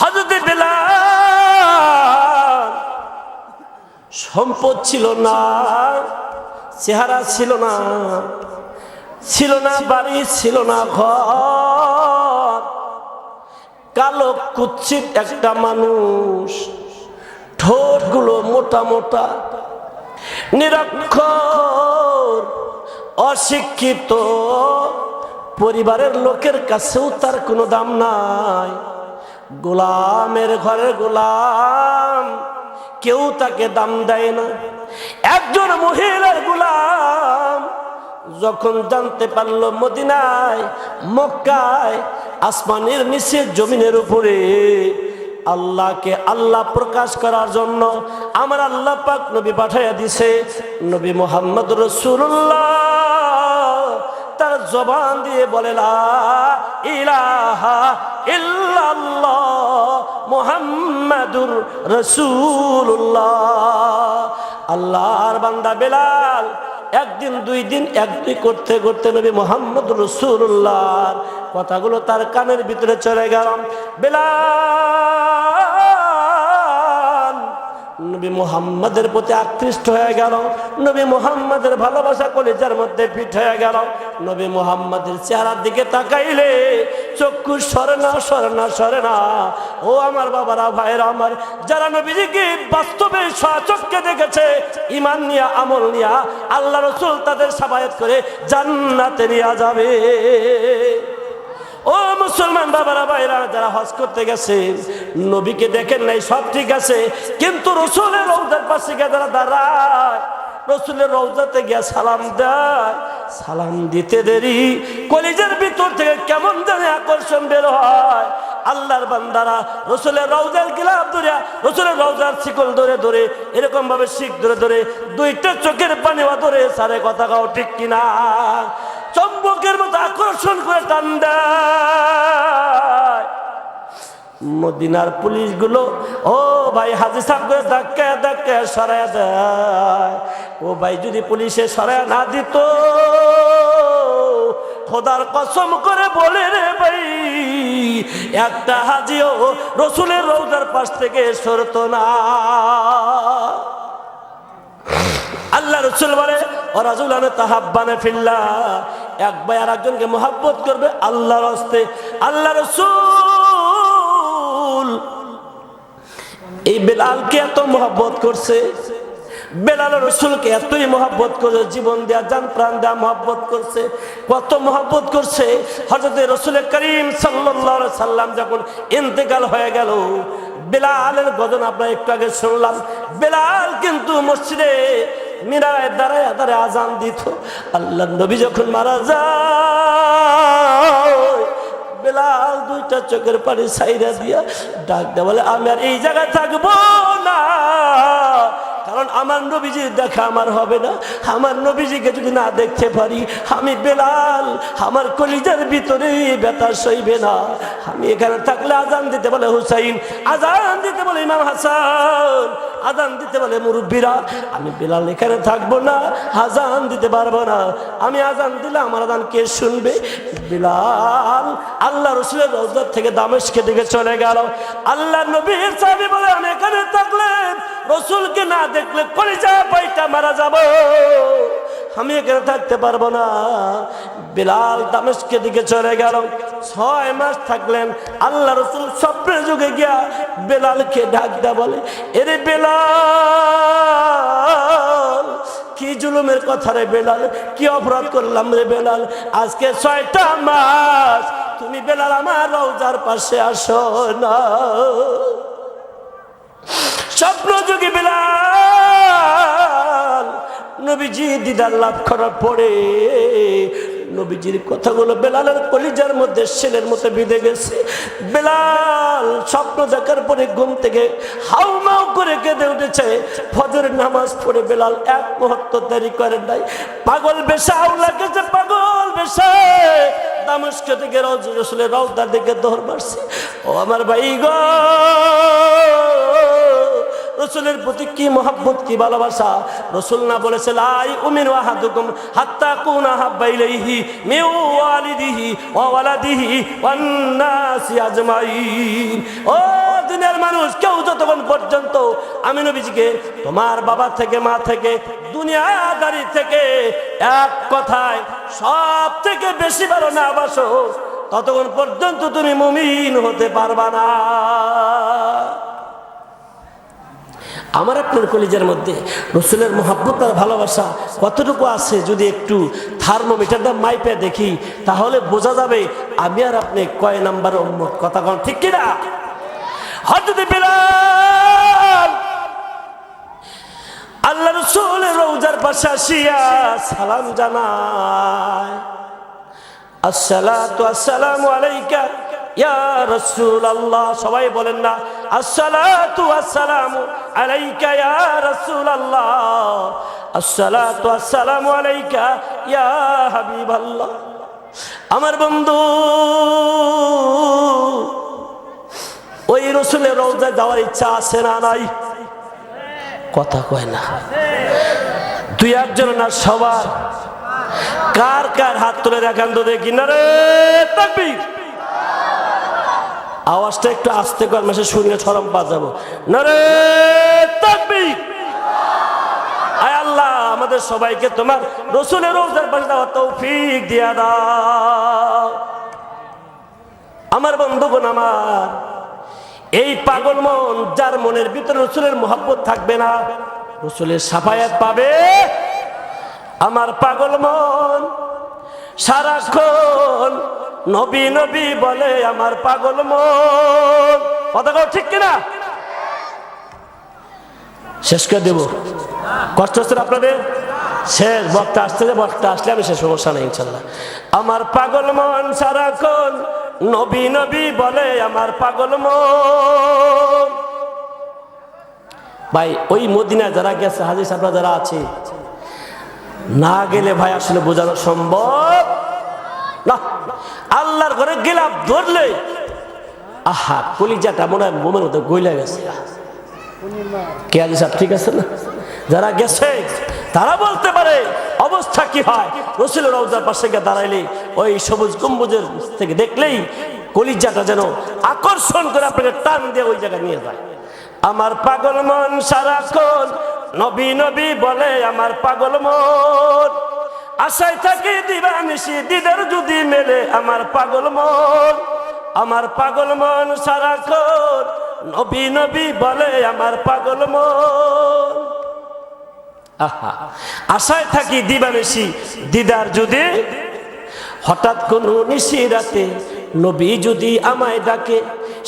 হজরত বেলাল, সম্পদ ছিল না, চেহারা ছিল না ছিল না, বাড়ি ছিল না, ঘর। কালো কুচ্ছিত একটা মানুষ, ঠোঁটগুলো মোটা মোটা, নিরক্ষর, অশিক্ষিত, পরিবারের লোকের কাছেও তার কোনো দাম নাই। গোলামের ঘরের গোলাম, কেউ তাকে দাম দেয় না। একজন মহিলার গোলাম যখন জানতে পারল মদিনায়, মক্কায়, আসমানের নিচে জমিনের উপরে, আল্লাহকে আল্লাহ প্রকাশ করার জন্য আমার আল্লাহ পাক নবী পাঠাইয়া দিছে, নবী মোহাম্মদ রসুল্লাহ তার জবান দিয়ে বলে ইলাহা ইল্লাল্লাহ মুহাম্মাদুর রাসূলুল্লাহ। আল্লাহর বান্দা বেলাল একদিন, দুই দিন, এক দুই করতে করতে নবী মোহাম্মদ রসুল্লাহর কথাগুলো তার কানের ভিতরে চলে গেল। বেলাল নবী মুহাম্মাদের প্রতি আকৃষ্ট হয়ে গেল। নবী মুহাম্মাদের ভালোবাসা কলেজার মধ্যে ফিট হয়ে গেল। নবী মুহাম্মাদের চেহারার দিকে তাকাইলে চক্ষু সরে না সরে না সরে না ও আমার বাবারা ভাইরা আমার, যারা নবীজিকে বাস্তবে সচক্ষে দেখেছে ইমান নিয়া, আমল নিয়া, আল্লাহ রসুল তাদের সাবায়ত করে জান্নাতে নিয়ে যাবে। ও মুসলমান বাবারা ভাইরা যারা হজ করতে গেছে, নবীকে দেখেন নাই, সব ঠিক আছে, কিন্তু রসুলের রৌদার পাশে গিয়ে যারা দাঁড়ায় রসুলের রৌদাতে গিয়ে সালাম দেয়। সালাম দিতে দেরি, কলিজের ভিতর থেকে কেমন জানে আকর্ষণ বের হয়। আল্লাহর বান্দারা রসুলের রৌদার গিলাপ ধরে রসুলের রৌদার শিকল ধরে ধরে এরকম ভাবে শিখ ধরে ধরে দুইটা চোখের পানিও ধরে সারে কথা কাও ঠিক কিনা? চম্বকের মতো আকর্ষণ করে টান দেয়। মদিনার পুলিশগুলো, ও ভাই হাজি সাহেব করে ধাক্কা ধাক্কা সরাই দেয়। ও ভাই যদি পুলিশে সরাই না দিত, খোদার কসম করে বলে রে ভাই, একটা হাজিও রসুলের রৌদার পাশ থেকে সরত না। আল্লাহ রসুল বলে, ও রাজুল আনে তাহাব্বানে ফিল্লা এক ভাই আর একজনকে মোহাব্বত করবে আল্লাহর হস্তে। আল্লাহ রসুল এই বেলালকে এত মোহাব্বত করছে। বেলাল রসুলকে এতই মহাব্বত করে জীবন দেয়া যান প্রাণ দেয়া মহাব্বত করছে। কত মহাব্বত করছে। হজরত রসুল করিম সাল্লাহ সাল্লাম যখন ইন্তেকাল হয়ে গেল, বেলালের গজন আপনার একটু আগে শুনলাম। বেলাল কিন্তু মসজিদে মিরায় দাঁড়ায় দাঁড়ায় আজান দিত। আল্লাহ নবী যখন মারা যায় বেলাল দুইটা চোখের পানি সাইরা দিয়া ডাক দেওয়া বলে, আমি আর এই জায়গায় থাকব না। কারণ আমার নবীজির দেখা আমার হবে না। আমার নবীজিকে যদি না দেখতে পারি, আমি বেলাল, আমার কলিজার ভিতরে ব্যথা সইবে না। আমি এখানে থাকলে আজান দিতে বলে হুসাইন, আজান দিতে বলে ইমাম হাসান, আজান দিতে বলে মুরব্বীরা। আমি বেলাল এখানে থাকব না, আজান দিতে পারব না। আমি আজান দিলে আমার আজান কে শুনবে? বিলাল, আল্লাহ রসুলের রোজার থেকে দামেশকে দিকে চলে গেল। আল্লাহ নবীর সাহেব বলে আমি রসুলকে না দেখলে কলিজা পাইটা মারা যাব। আমি এখানে থাকতে পারব না। বিলাল দামেশকে দিকে চলে গেল। ছয় মাস থাকলেন। আল্লাহ রসুল স্বপ্নের যুগে গিয়া বেলালকে ডাক দেয়া বলে, এরে বেলাল, কি জুলুমের কথা রে বেলাল? কি অপরাধ করলাম রে বেলাল? আজকে ছয়টা মাস। তুমি বেলাল আমার রৌজার পাশে আসো না। স্বপ্ন যুগে বেলাল। নবীজি দিদার লাভ করার পরে নবীজির কথাগুলো বেলালের কলিজার মধ্যে ছেলের মতো বিঁধে গেছে। বেলাল স্বপ্ন দেখার পরে ঘুম থেকে হাউমাউ করে কেঁদে উঠেছে। ফজরের নামাজ পড়ে বেলাল এক মুহূর্ত দেরি করেন নাই। পাগল বেশা, আউলা গেছে পাগল বেশা। দামস্ক থেকে রজ রসুলের রওদার দিকে দৌড় মারছে। ও আমার ভাই গো। রসুলের প্রতি কি মহাব্বত, কি ভালোবাসা? রসুল না বলেছে, লাই উমির ওয়াহাদুকুম হাত্তা কুন হাব্বা ইলাইহি মিন ওয়ালিদিহি ওয়া ওয়ালাদিহি ওয়ান নাসি আজমাইন। ও মানুষ, কেউ যতক্ষণ পর্যন্ত আমি নবীজিকে তোমার বাবা থেকে, মা থেকে, দুনিয়াদারি থেকে এক কথায় সব থেকে বেশি ভালো না বাসো, ততক্ষণ পর্যন্ত তুমি মুমিন হতে পারবা না। আমার আপনার কলিজার মধ্যে রসুলের মহাব্বত আর ভালোবাসা কতটুকু আছে যদি একটু থার্মোমিটার থার্মোমিটারটা মাইপে দেখি, তাহলে বোঝা যাবে আমি আর আপনি কয় নাম্বার উম্মত। কথা কন, ঠিক কিনা হজরত বিলাল আল্লাহ রসুলের রৌজার পাশে আসিয়া সালাম জানায়। আসসালাতু আসসালামু আলাইকা ইয়া রাসূলুল্লাহ। সবাই বলেন না, আসসালাতু আসসালামু আলাইকা ইয়া রাসূলুল্লাহ। আসসালাতু আসসালামু আলাইকা ইয়া হাবিবাল্লাহ। আমার বন্ধু, ওই রসুলের রওজায় যাওয়ার ইচ্ছা আছে না নাই? কথা কয় না। দুই একজন না সবার? কার কার হাত তুলে দেখান তো দেখি। না রে, তাকবীর। আওয়াজটা একটু আস্তে কর, মাসে শুনলে সরম বাজাবো। না রে আল্লাহ, আমাদের সবাইকে তোমার রসুলের রোজার পাশে দেওয়ার তৌফিক দিয়া দাও। আমার বন্ধুগণ আমার, এই পাগল মন যার মনের ভিতরে রসুলের মোহাব্বত থাকবে না, রসুলের সাফায়াত পাবে। আমার পাগল মন সারাক্ষণ নবী নবী বলে আমার পাগল মন। কথা ঠিক কিনা? শেষ করে দেব। কষ্ট হচ্ছে আপনাদের? শেষ, বক্তা আসতে যে বক্তা আসলে আমি শেষ সমস্যা নেই, ইনশাল্লাহ। আমার পাগল মন সারাক্ষণ নবী নবী বলে আমার পাগল মন। ভাই, ওই মদিনায় যারা গেছে হাজির সাহেবরা যারা আছে, না গেলে ভাই আসলে বোঝানো সম্ভব আল্লাহর ঘরে গেলাম, ধরলে, আহা, কলিজাটা মনে হয় মোমের মতো গইলা গেছে। কে আজি সাহেব, ঠিক আছে না? যারা গেছে, তারা বলতে পারে, অবস্থা কি হয়? রসুল রওজার পাশে গিয়ে দাঁড়াইলে ওই সবুজ গম্বুজের থেকে দেখলেই কলিজাটা যেন আকর্ষণ করে আপনাকে টান দিয়ে ওই জায়গায় নিয়ে যায়। আমার পাগল মন সারাক্ষণ নবী নবী বলে, আমার পাগল মন। আশায় থাকি দিবা দিদার যদি মেলে আমার পাগল মন। আমার পাগল মন সারাক্ষণ নবী নবী বলে আমার পাগল মন। আশায় থাকি দিবানিসি দিদার যদি হঠাৎ কোন নিশি রাতে নবী যদি আমায় ডাকে,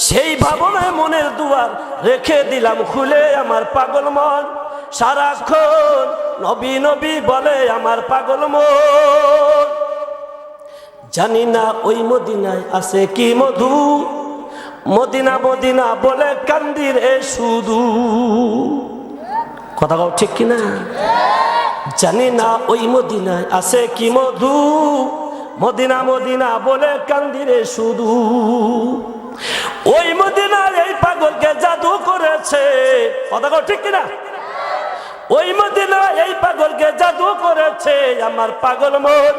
সেই ভাবনায় মনের দুয়ার রেখে দিলাম খুলে আমার পাগল মন। সারাক্ষণ নবী নবী বলে আমার পাগল মন। জানি না ওই মদিনায় আছে কি মধু। মদিনা মদিনা বলে কান্দির এ শুধু। কথা কও ঠিক কিনা? জানি না ওই মদিনায় আছে কি মধু। মদিনা মদিনা বলে কান্দিরে শুধু। ওই মদিনার এই পাগলকে জাদু করেছে। কথা কও ঠিক কিনা? ওই মদিনা এই পাগলকে জাদু করেছে আমার পাগল মন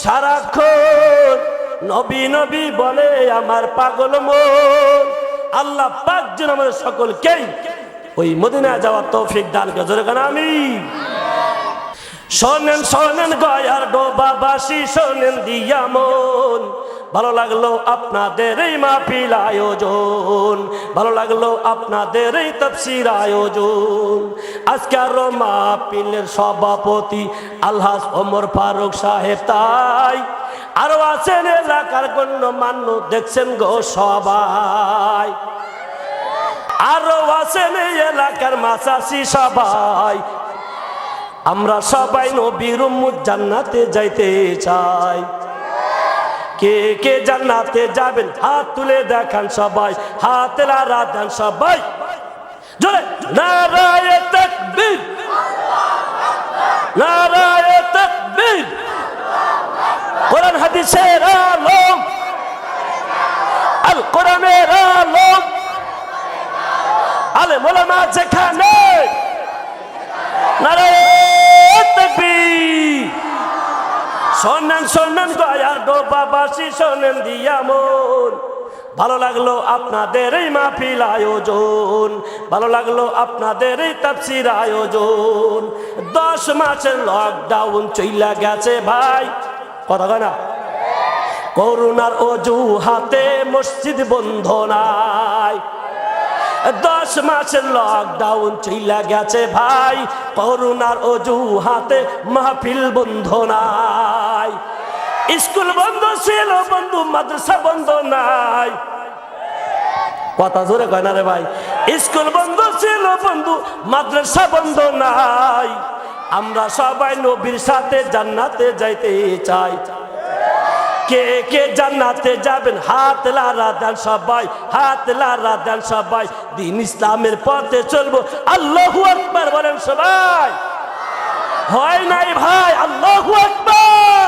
সারাক্ষণ নবী নবী বলে আমার পাগল মন আল্লাহ পাক যেন আমাদের সকলকেই ওই মদিনা যাওয়ার তৌফিক দান করে। কেন আমি শোনেন শোনেন গয়ার ডোবাবাসী শোনেন দিয়া মন। ভালো লাগল আপনাদের এই মাহফিল আয়োজন, ভালো লাগল আপনাদের এই তফসির আয়োজন। আজকে আরও মাহফিলের সভাপতি আলহাজ ওমর ফারুক সাহেব তাই আরও আছেন এলাকার গণ্য মান্য দেখছেন গো সবাই। আরও আছেন এলাকার মাসাসি সবাই। আমরা সবাই নবীর জান্নাতে যাইতে চাই। কে কে জান্নাতে যাবেন? হাত তুলে দেখান সবাই। হাতে লারা দেন সবাই। জোরে, নারায়ে তাকবীর। নারায়ে তাকবীর। কোরআন হাদিসের আল কোরআনের মোলামা যেখানে। নারায়ে শোনেন শোনেন গয়ার ডোবাবাসী শোনেন দিয়া মন। ভালো লাগল আপনাদের এই মাহফিল আয়োজন। ভালো লাগল আপনাদের এই তাফসির আয়োজন। দশ মাসের লকডাউন চইলা গেছে ভাই। কথা না? করুণার অজুহাতে মসজিদ বন্ধ নাই। দশ মাসের লকডাউন চইলা গেছে ভাই। করুণার অজুহাতে মাহফিল বন্ধ নাই। স্কুল বন্ধ ছিল, বন্ধু, মাদ্রাসা বন্ধ নাই। কথা জোরে কয় না রে ভাই। স্কুল বন্ধ ছিল, বন্ধু, মাদ্রাসা বন্ধ নাই। আমরা সবাই নবীর সাথে জান্নাতে যাইতে চাই। কে কে জান্নাতে যাবেন? হাত লারা দেন সবাই, হাত লারা দেন সবাই। দিন ইসলামের পথে চলবো। আল্লাহু আকবার বলেন সবাই। হয় নাই ভাই, আল্লাহু আকবার।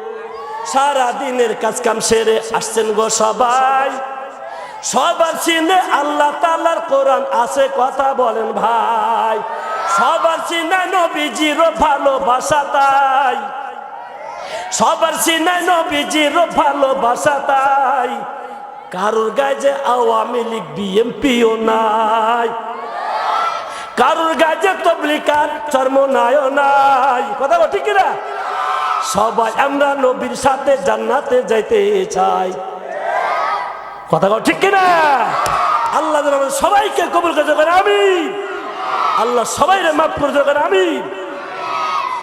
সারা দিনের কাজ কাম সেরে আসছেন গো সবাই। সবার চিনে আল্লাহ তালার কোরআন আছে, কথা বলেন ভাই। সবার চিনে নবীজির ভালোবাসা তাই। সবার চিনায় নবীজির ভালোবাসা তাই। কারোর গায়ে যে আওয়ামী লীগ, বিএমপিও নাই। কারোর গায়ে যে তবলিকার চর্মনায় নাই। কথা ঠিক না সবাই আমরা নবীর সাথে জান্নাতে যাইতে চাই। কথা ঠিক কিনা? আল্লাহ সবাইকে কবুল করে আমি আল্লাহ সবাই মাফ করে আমি